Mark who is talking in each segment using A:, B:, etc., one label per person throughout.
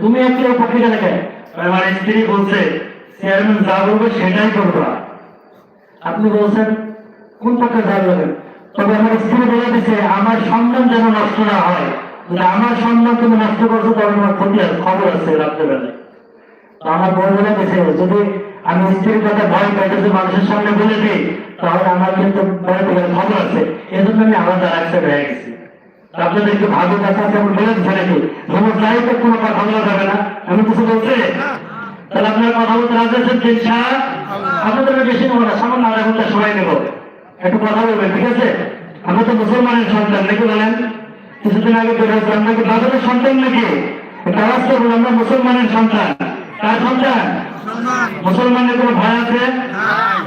A: তুমি আমার স্ত্রী বলছে, চেয়ারম্যান যা বলবে সেটাই করবা আপনি বলছেন, কোন পক্ষে যা বলবেন? তবে আমার স্ত্রী বলে দিছে, আমার সন্তান যেন নষ্ট না হয়। আমার সন্তান তুমি নষ্ট করছ তবে আমার ক্ষতি আছে খবর আছে রাত্রেবেলায়। আমার বউ বলে দিছে যদি আমি স্ত্রীর কথা ভয় পাইতেছি মানুষের সামনে বলে দিই, তাহলে আমার কিন্তু গেলে খবর আছে। এই জন্য আমি হয়ে গেছি। ভালো কথা আছে, আমি বলে নাকি? ভ্রমণ যাই তো কোনো কথা বলা যাবে না। আমি কিছু বলছি? তাহলে আপনার কথা বলতে আছেন তিন আপনাদের বেশি না, সামান্য আধা ঘণ্টা সময় নেব। একটু কথা বলবেন, ঠিক আছে? আমরা তো মুসলমানের সন্তান, নাকি বলেন? কিছুদিন আগে বের হয়েছে আমরা বাজারের সন্তান নাকি? করব আমরা মুসলমানের সন্তান। কার সন্তান মুসলমানের কোনো ভয় আছে?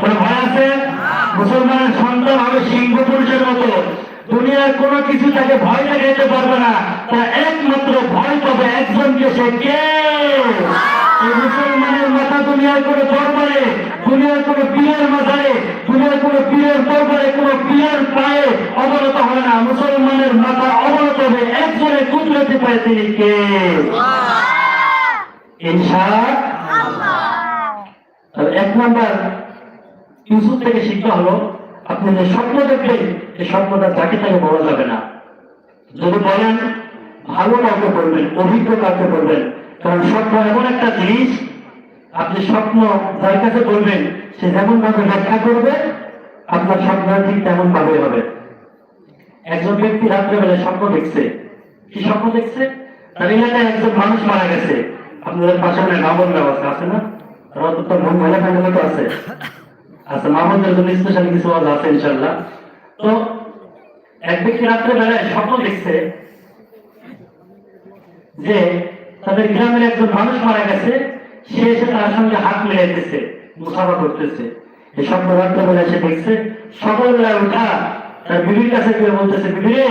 A: কোনো ভয় আছে? মুসলমানের সন্তান হবে সিংহ পুরুষের মতো। দুনিয়ার কোনো কিছু তাকে ভয় দেখাইতে পারবে না। তা একমাত্র ভয় পাবে একজনকে সে কে? মুসলমানের মাথা দুনিয়ার কোনো দরবারে দুনিয়ার কোনো পীরের মাথায় দুনিয়ার কোনো পীরের দরবারে কোনো পীরের পায়ে অবনত হবে না। মুসলমানের মাথা অবনত হবে। একজনের কুদরতি পায় তিনি কে? এক নাম্বার, ইউসুফ থেকে শিক্ষা হলো, আপনি যে স্বপ্ন দেখবেন এই স্বপ্নটা যাকে তাকে বলা যাবে না। যদি বলেন, ভালো কাউকে বলবেন, অভিজ্ঞ কাউকে বলবেন, কারণ স্বপ্ন এমন একটা জিনিস, আপনি স্বপ্ন যার কাছে বলবেন, সে যেমন ভাবে ব্যাখ্যা করবে, আপনার স্বপ্ন ঠিক তেমন ভাবে হবে। একজন ব্যক্তি রাত্রেবেলায় স্বপ্ন দেখছে। কি স্বপ্ন দেখছে? তার এলাকায় একজন মানুষ মারা গেছে। আপনাদের পাশে মানে মামুন ব্যবস্থা আছে না? তারা তো ভালো ফ্যামিলি তো আছে। আচ্ছা মামুনদের জন্য স্পেশাল কিছু আওয়াজ আছে ইনশাল্লাহ তো, এক ব্যক্তি রাত্রেবেলায় স্বপ্ন দেখছে যে তাদের গ্রামের একজন মানুষ মারা গেছে, সে এসে তার সঙ্গে হাত মিলাইতেছে, মুসাফা করতেছে। এই স্বপ্ন রাত্রেবেলায় সে দেখছে সকালবেলায় উঠা, তার বিবির কাছে গিয়ে বলতেছে, বিবি রে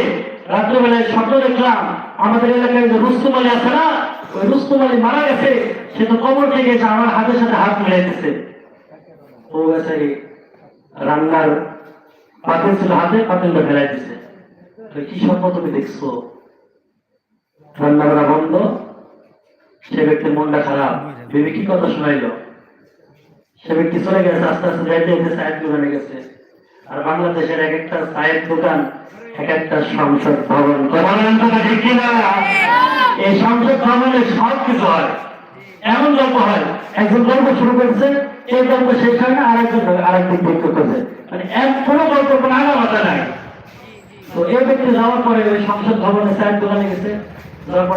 A: রাত্রেবেলায় স্বপ্ন দেখলাম আমাদের এলাকায় যে রুস্তুম আলী আছে না ওই রুস্তুম আলী মারা গেছে, সে তো কবর থেকে গেছে আমার হাতের সাথে হাত মিলাইতেছে। ও গেছে রান্নার পাতিল ছিল হাতে পাতিলটা ফেলাই দিছে কি স্বপ্ন তুমি দেখছ? রান্না করা বন্ধ, সে ব্যক্তির মনটা খারাপ। ভেবে কি কথা শোনাইলো? সে ব্যক্তি চলে গেছে, আস্তে আস্তে যাইতে যাইতে চায়ের দোকানে গেছে। আর বাংলাদেশের এক একটা চায়ের দোকান, এক একটা সংসদ ভবন। ঠিক কিনা? এই সংসদ ভবনে সব কিছু হয়। এমন গল্প হয়, একজন গল্প শুরু করছে, এই গল্প শেষ হয় না, আরেকজন আরেকদিন বিক্রি করছে। মানে এক কোনো গল্প কোনো আলাদা নাই। তো এই ব্যক্তি যাওয়ার পরে ওই সংসদ ভবনে চায়ের দোকানে গেছে?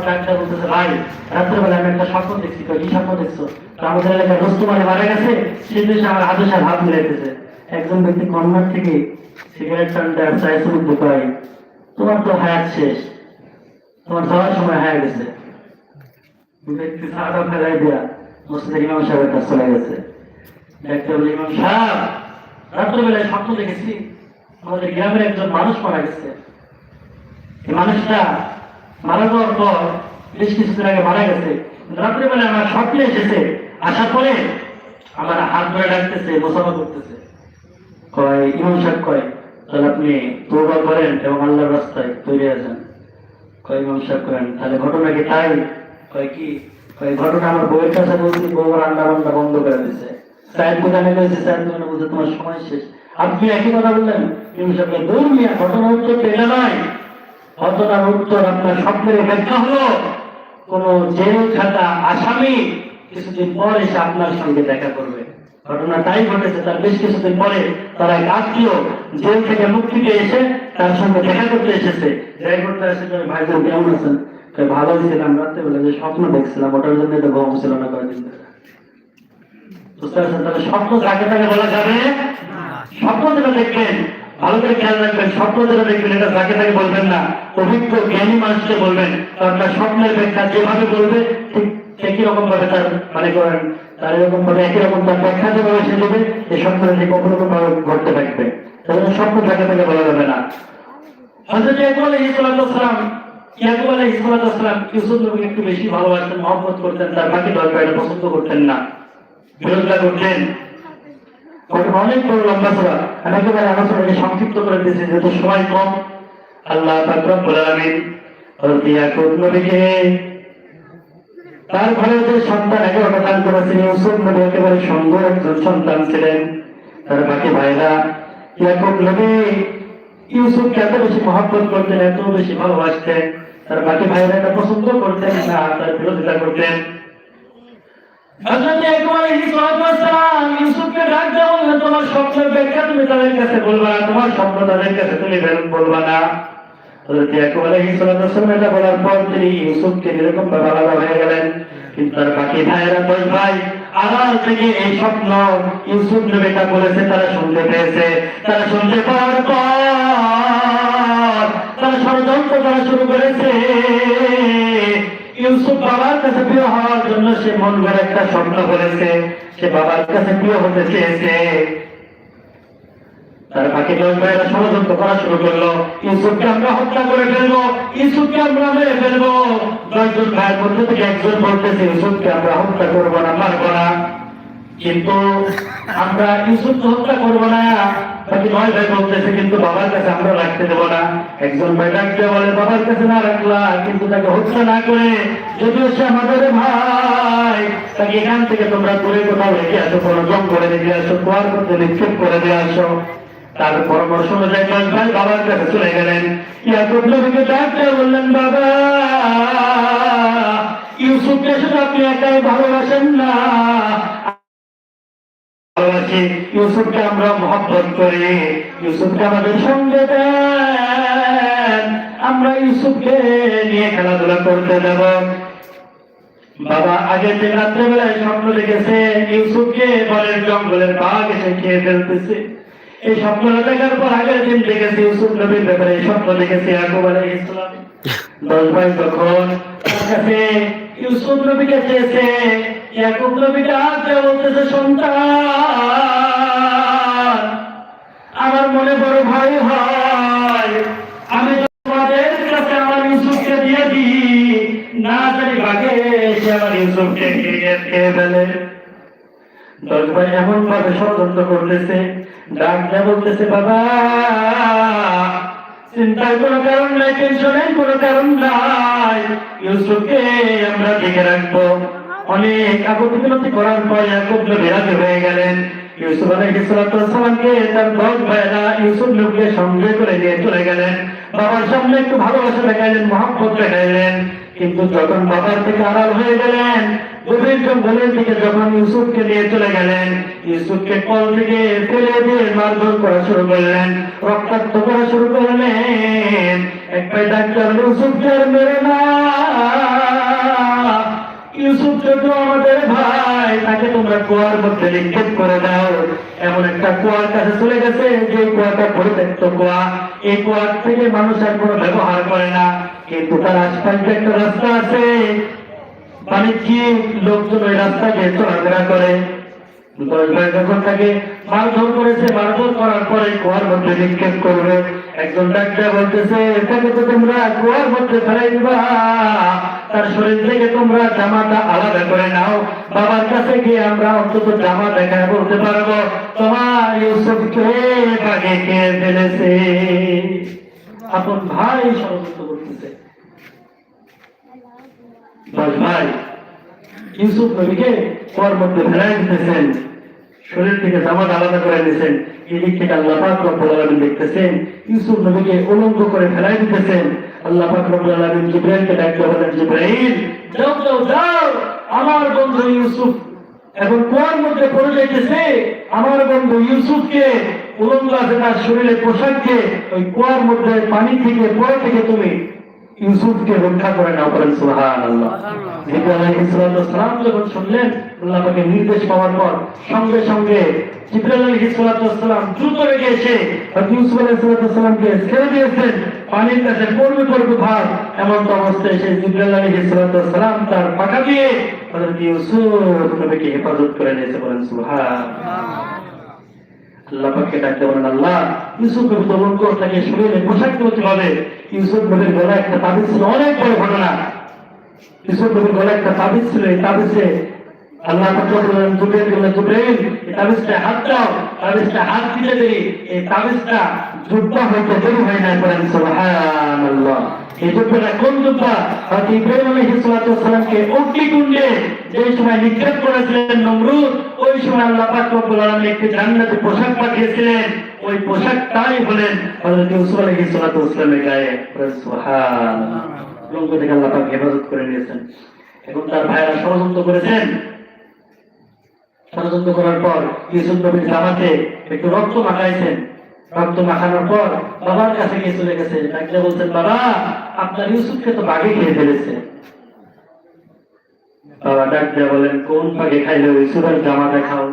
A: ডাক্তার বলতেছে, ভাই, রাত্রেবেলা আমি একটা স্বপ্ন দেখছি স্বপ্ন দেখছ? আমাদের মারা গেছে, সেই আমার একজন ব্যক্তি কর্নার থেকে তোমার তো হায়াত শেষ। তোমার যাওয়ার সময় হয়ে গেছে। সাহেবের কাছে চলে গেছে। রাত্রেবেলায় দেখেছি, আমাদের একজন মানুষ বেশ কিছুদিন আগে মারা গেছে। রাত্রেবেলা আমার স্বপ্নে এসেছে, আসার পরে আমার হাত ধরে ডাকতেছে, মোসাফা করতেছে। কয়, ইমাম সাহেব কয়, তাহলে আপনি তোবা করেন এবং আল্লাহর রাস্তায় তৈরি আছেন কয় সাহেব করেন তাহলে ঘটনা কি তাই? কয়, কি? কয়, ঘটনা আমার বউয়ের কাছে বলছি বউ রান্না বান্না বন্ধ করে দিছে। চায়ের দোকানে বলছে তোমার সময় শেষ। আপনি একই কথা বললেন, ইমাম সাহেব মিয়া ঘটনা উত্তর এটা নয় ঘটনার উত্তর আপনার স্বপ্নের ব্যাখ্যা হলো। কোন জেল খাতা আসামি কিছুদিন পর এসে আপনার সঙ্গে দেখা করবে। ঘটনা তাই ঘটেছে, তার বেশ কিছুদিন পরে তার এক আত্মীয় জেল থেকে মুক্তিতে এসে তার সঙ্গে দেখা করতে এসেছে। ভাই কেমন আছেন? ভালো ছিলাম যে স্বপ্ন দেখছিলাম, ওটার জন্য তো ঘুম ছিল না কয়েকদিন। বুঝতে পারছেন তাহলে স্বপ্ন বলা যাবে? স্বপ্ন যেটা দেখবেন, ভালো করে খেয়াল রাখবেন, স্বপ্ন যেটা দেখবেন, এটা যাকে বলবেন না অভিজ্ঞ জ্ঞানী মানুষকে বলবেন। কারণ তার স্বপ্নের ব্যাখ্যা যেভাবে বলবে, ঠিক একই রকম ভাবে তার মানে করেন তার এরকম ভাবে একই রকম তার ব্যাখ্যা যেভাবে সে দেবে এই ঠিক অপরকম ভাবে ঘটতে থাকবে। তাহলে স্বপ্ন যাকে তাকে বলা যাবে না। হজরত ইকবাল আলাইহিস সালাম ইয়াকুব আলাইহিস ওয়াসসালাম ইউসুফ নবীকে একটু বেশি ভালোবাসতেন, মহব্বত করতেন, তার বাকি পছন্দ করতেন না। বিরোধিতা করতেন। অনেক বড় লম্বা সভা। সংক্ষিপ্ত করে দিয়েছি, যেহেতু সময় কম। আল্লাহ পাক রব্বুল ইয়াকুব নবীকে তার ঘরে যে সন্তান এগারোটা দান করেছেন ইউসুফ নবী একেবারে সুন্দর একজন সন্তান ছিলেন। তার বাকি ভাইরা ইয়াকুব নবী ইউসুফকে এত বেশি মহব্বত করতেন, এত বেশি ভালোবাসতেন, তার বাকি ভাইরা এটা পছন্দ করতেন না, তার বিরোধিতা করতেন। হযরত ইয়াকুব আলাইহিস তোমার স্বপ্নের ব্যাখ্যা তুমি তাদের কাছে বলবা তোমার স্বপ্ন তাদের কাছে তুমি বলবা না। ইউসুফ বাবার কাছে হওয়ার জন্য সে মন একটা স্বপ্ন বলেছে সে বাবার কাছে প্রিয় হতে চেয়েছে। তার বাকি ষড়যন্ত্র করা শুরু করল। ইউসুফকে আমরা হত্যা করে ফেলব, ইউসুফকে আমরা মেরে ফেলব। ভাইয়ের মধ্যে থেকে একজন বলতেছে, ইউসুফকে আমরা হত্যা করব না, মারবো না। কিন্তু আমরা হত্যা করব না। বাকি নয় ভাই বলতেছে, কিন্তু বাবার কাছে আমরা রাখতে দেবো না। একজন ভাই ডাকতে বলে, বাবার কাছে না রাখলা, কিন্তু তাকে হত্যা না করে যদিও সে আমাদের ভাই, তাকে এখান থেকে তোমরা দূরে কোথাও রেখে আসো, কোনো জম করে রেখে আসো মধ্যে নিক্ষেপ করে দিয়ে আসো। তার পরামর্শ অনুযায়ী ভাই বাবার কাছে চলে গেলেন। ইয়াকুব নবীকে ডাকতে বললেন, বাবা ইউসুফকে শুধু আপনি একাই ভালোবাসেন না? ইউসুফকে আমরা মহব্বত করি। ইউসুফকে আমাদের সঙ্গে দেন। আমরা ইউসুফকে নিয়ে খেলাধুলা করতে দেব বাবা, আগের দিন রাত্রেবেলায় স্বপ্ন দেখেছে, ইউসুফকে বনের জঙ্গলের বাঘ এসে খেয়ে ফেলতেছে। এই দেখার পর আগের দিন দেখেছে ইউসুফ নবীর ব্যাপারে স্বপ্ন দেখেছে আলাইহিস ইসলাম দশ ভাই তার কাছে, ইউসুফ ইয়াকুব বলতেছে সন্তান। আমার মনে বড় ভয় হয়। আমি তোমাদের কাছে আমার ইউসুফকে দিয়ে দিই। না জানি ভাগে সে আমার ইউসুফকে খেয়ে খেয়ে ফেলে। দশ ভাই এমন ভাবে ষড়যন্ত্র করতেছে বলতেছে, বাবা, চিন্তার কোনো কারণ নাই, টেনশনের কোনো কারণ নাই। ইউসুফকে আমরা দেখে রাখব। অনেক করার পর রাজি হয়ে গেলেন। ইউসুফ ওয়াসসালামকে তার দশ ভাইরা ইউসুফ নবীকে সঙ্গে করে নিয়ে চলে গেলেন। বাবার সামনে একটু ভালোবাসা দেখাইলেন, মহব্বত দেখাইলেন। কিন্তু যখন বাবার থেকে আড়াল হয়ে গেলেন গভীর জঙ্গলের দিকে যখন ইউসুফকে নিয়ে চলে গেলেন, ইউসুফকে কল থেকে ফেলে দিয়ে মারধর করা শুরু করলেন, রক্তাক্ত করা শুরু করলেন। একবার ডাক্তার ইউসুফকে আর মেরে না। ইউসুফ যত আমাদের ভাই। তাকে তোমরা কুয়ার মধ্যে নিক্ষেপ করে দাও। এমন একটা কুয়ার কাছে চলে গেছে যে কুয়াটা পরিত্যক্ত কুয়া। এই কুয়ার থেকে মানুষ আর কোনো ব্যবহার করে না, কিন্তু তার আশপাশে একটা রাস্তা আছে। বাণিজ্যিক লোকজন ওই রাস্তা দিয়ে চলাফেরা করে। যখন তাকে মারধর করেছে, মারধর করার পরে কুয়ার মধ্যে নিক্ষেপ করবে। একজন ডাক্তার বলতেছে তাকে তো তোমরা কুয়ার মধ্যে ফেলাই দিবা। তার শরীর থেকে তোমরা জামাটা আলাদা করে নাও। বাবার কাছে গিয়ে আমরা অন্তত জামা দেখা বলতে পারব, তোমার ইউসুফকে বাগে খেয়ে ফেলেছে? আপন ভাই ষড়যন্ত্র করতেছে ভাই। ইউসুফ নবীকে কুয়ার মধ্যে ফেলাই দিতেছেন শরীর থেকে জামাত আলাদা করে দিয়েছেন এদিক থেকে আল্লাহ পাক রব্বুল আলামিন দেখতেছেন। ইউসুফ নবীকে উলঙ্গ করে ফেলাই দিতেছেন। আল্লাহ পাক রব্বুল আলামিন জিব্রাইলকে ডাকতে বলেন, জিব্রাইল, যাও যাও যাও! আমার বন্ধু ইউসুফ এখন কুয়ার মধ্যে পড়ে যাইতেছে। আমার বন্ধু ইউসুফকে উলঙ্গ আছে তার শরীরে পোশাককে ওই কুয়ার মধ্যে পানি থেকে, পড়ে থেকে তুমি ইউসুফকে রক্ষা করে নাও করেন সুহান আল্লাহ যখন শুনলেন আল্লাহ নির্দেশ পাওয়ার পর সঙ্গে সঙ্গে জিব্রাইল আলাইহিস সালাম দ্রুত রেগে এসে ইউসুফ আলাইহিস সালামকে ছেড়ে দিয়েছেন। পানির কাছে পড়বে পড়বে ভার। এমন অবস্থায় এসে জিব্রাইল তার পাখা দিয়ে হযরত ইউসুফ নবীকে হেফাজত করে নিয়েছে বলেন সুবহান আল্লাহ পাককে ডাকতে বলেন, আল্লাহ ইউসুফ তরুণ তো উলঙ্গ থাকে শরীরে পোশাক করতে হবে। ইউসুফ নবীর গলা একটা তাবিজ ছিল, অনেক বড় ঘটনা। ইউসুফ নবীর গলা একটা তাবিজ ছিল, এই তাবিজে আল্লাহ তাকে বললেন জুবের বললেন জুবের এই তাবিজটা হাত দাও। হাত এই হইতে হয় না করেন এই কোন ইব্রাহিম যে সময় নিক্ষেপ করেছিলেন নমরুদ, ওই সময় আল্লাহ পাক রব্বুল আলামিন একটি পোশাক পাঠিয়েছিলেন। ওই পোশাকটাই হলেন হযরত ইউসুফ আলাইহিস সালাতু গায়ে। সুবহানাল্লাহ। লঙ্গ থেকে আল্লাহ পাক হেফাজত করে নিয়েছেন। এখন তার ভাইরা ষড়যন্ত্র করেছেন। ষড়যন্ত্র করার পর ইউসুফ নবীর জামাতে একটু রক্ত মাখাইছেন। রক্ত মাখানোর পর বাবার কাছে গিয়ে চলে গেছে। ডাকলে বলছেন, বাবা, আপনার ইউসুফকে তো বাঘে খেয়ে ফেলেছে। বাবা বলেন, কোন বাঘে খাইলে ইউসুফের জামা দেখাও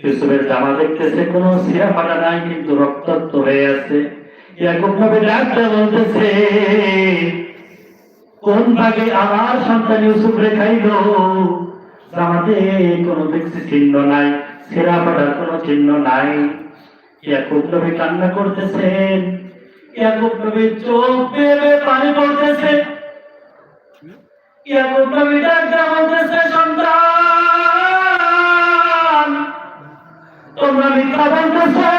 A: ইউসুফের জামা দেখতেছে, কোনো সিরা ফাটা নাই, কিন্তু রক্তাক্ত হয়ে আছে। ইয়াকুব নবী বলতেছে, কোন ভাগে আমার সন্তান ইউসুফ রেখাইল জামাতে কোনো ব্যক্তি চিহ্ন নাই, সেরা ফাটার কোনো চিহ্ন নাই। ইয়াকুব নবী কান্না করতেছেন, ইয়াকুব নবী চোখ বেয়ে পানি পড়তেছে। ইয়াকুব নবী বলতেছে, সন্তান, তোমরা মিথ্যা বলতেছো।